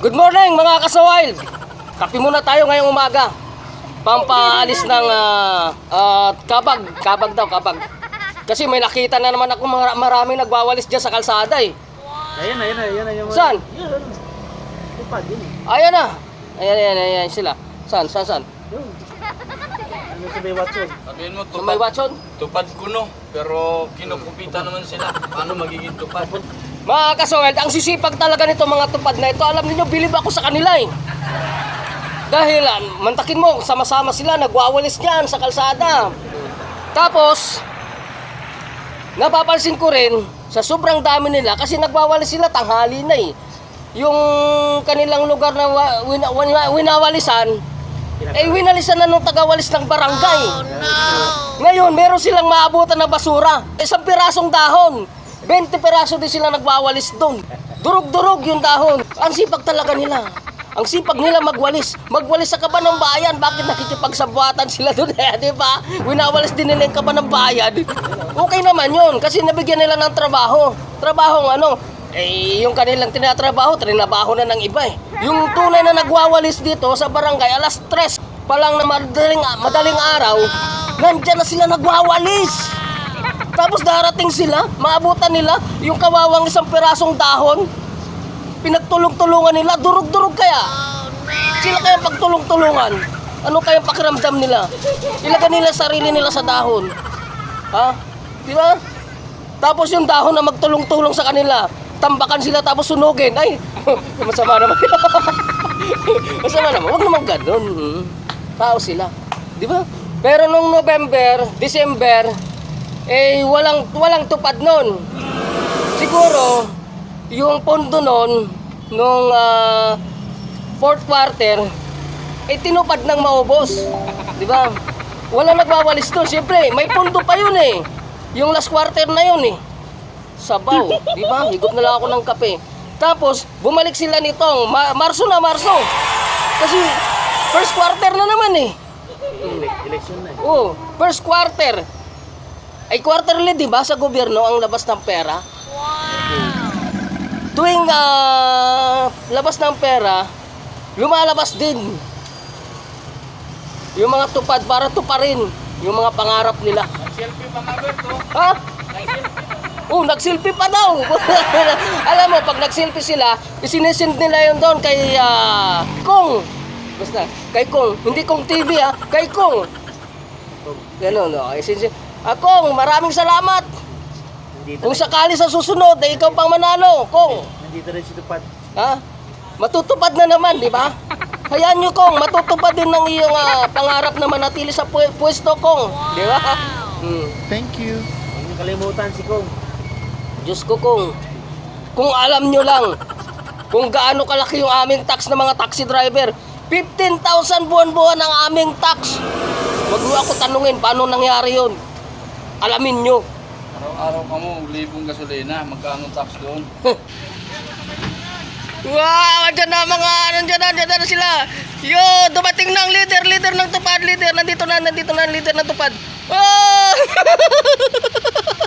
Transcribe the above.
Good morning mga kasawil! Kape muna tayo ngayong umaga. Pampaalis ng ah, ah, kabag. Kabag daw, kabag. Kasi may nakita na naman ako mar- maraming nagwawalis dyan sa kalsada eh. Ayan na, ayan na, ayan na. Yung Saan? Ayan na. Ayan, ayan, ayan, ayan sila. Saan, saan, saan? Ano sa may Watson? Sabihin mo, tupad, may watson? tupad kuno. Pero kinukupitan naman sila. Paano magiging tupad? Mga kasawil, ang sisipag talaga nito mga tupad na ito. Alam niyo, bilib ako sa kanila eh. Dahil, ah, mantakin mo, sama-sama sila, nagwawalis niyan sa kalsada. Tapos, napapansin ko rin, sa sobrang dami nila, kasi nagwawalis sila tanghali na eh. Yung kanilang lugar na wina- wina- winawalisan, eh winalisan na nung tagawalis ng barangay. Ngayon, meron silang maabutan na basura. Isang pirasong dahon. 20 piraso din sila nagwawalis doon. Durog-durog yung dahon. Ang sipag talaga nila. Ang sipag nila magwalis. Magwalis sa kaban ng bayan. Bakit nakikipagsabwatan sila doon? Eh, di ba? Winawalis din nila yung kaban ng bayan. Okay naman yun. Kasi nabigyan nila ng trabaho. Trabaho ano? Eh, yung kanilang tinatrabaho, trinabaho na ng iba eh. Yung tunay na nagwawalis dito sa barangay, alas 3 pa lang na madaling, madaling araw, nandyan na sila nagwawalis. Tapos darating sila, maabutan nila yung kawawang isang pirasong dahon. Pinagtulong-tulungan nila, durug-durug kaya. Sila kaya pagtulong-tulungan. Ano kaya pakiramdam nila? Ilagay nila sarili nila sa dahon. Ha? Di ba? Tapos yung dahon na magtulong-tulong sa kanila, tambakan sila tapos sunugin. Ay, masama naman. masama naman. Huwag naman ganun. Hmm. Tao sila. Di ba? Pero nung November, December, eh walang walang tupad noon. Siguro yung pondo noon nung ah, fourth quarter eh tinupad ng maubos. 'Di ba? Wala nagwawalis doon. Siyempre, may pondo pa yun eh. Yung last quarter na yun eh. Sabaw, 'di ba? Higop na lang ako ng kape. Tapos bumalik sila nitong Ma- Marso na Marso. Kasi first quarter na naman eh. Ele- Election na. eh. Oh, first quarter. Ay quarterly, di ba, sa gobyerno ang labas ng pera? Tuwing ah, labas ng pera, lumalabas din. Yung mga tupad para tuparin yung mga pangarap nila. Selfie pa nga, Berto. Ha? Oh, nagselfie pa daw. Alam mo, pag nagselfie sila, isinesend nila yun doon kay ah, Kong. Basta, kay Kong. Hindi Kong TV ha, kay Kong. Ganun, no? Isinesend. Ah, Kong, maraming salamat. Nandito, Kung sakali sa susunod, eh, ikaw pang manalo, Kong. nandito rin si Tupad. Ha? Matutupad na naman, di ba? Hayaan nyo, Kong, matutupad din ng iyong ah, pangarap na manatili sa pu- pwesto, Kong. Di ba? Hmm. Thank you. Huwag niyo kalimutan si Kong. Diyos ko kung kung alam nyo lang kung gaano kalaki yung aming tax ng mga taxi driver 15,000 buwan-buwan ang aming tax wag mo ako tanungin paano nangyari yun alamin nyo Araw-araw ka mo, libong gasolina. Magkano tax doon? wow andyan na mga andyan na andyan na sila yo dumating na ang leader leader ng tupad leader nandito na nandito na ang leader ng tupad oh!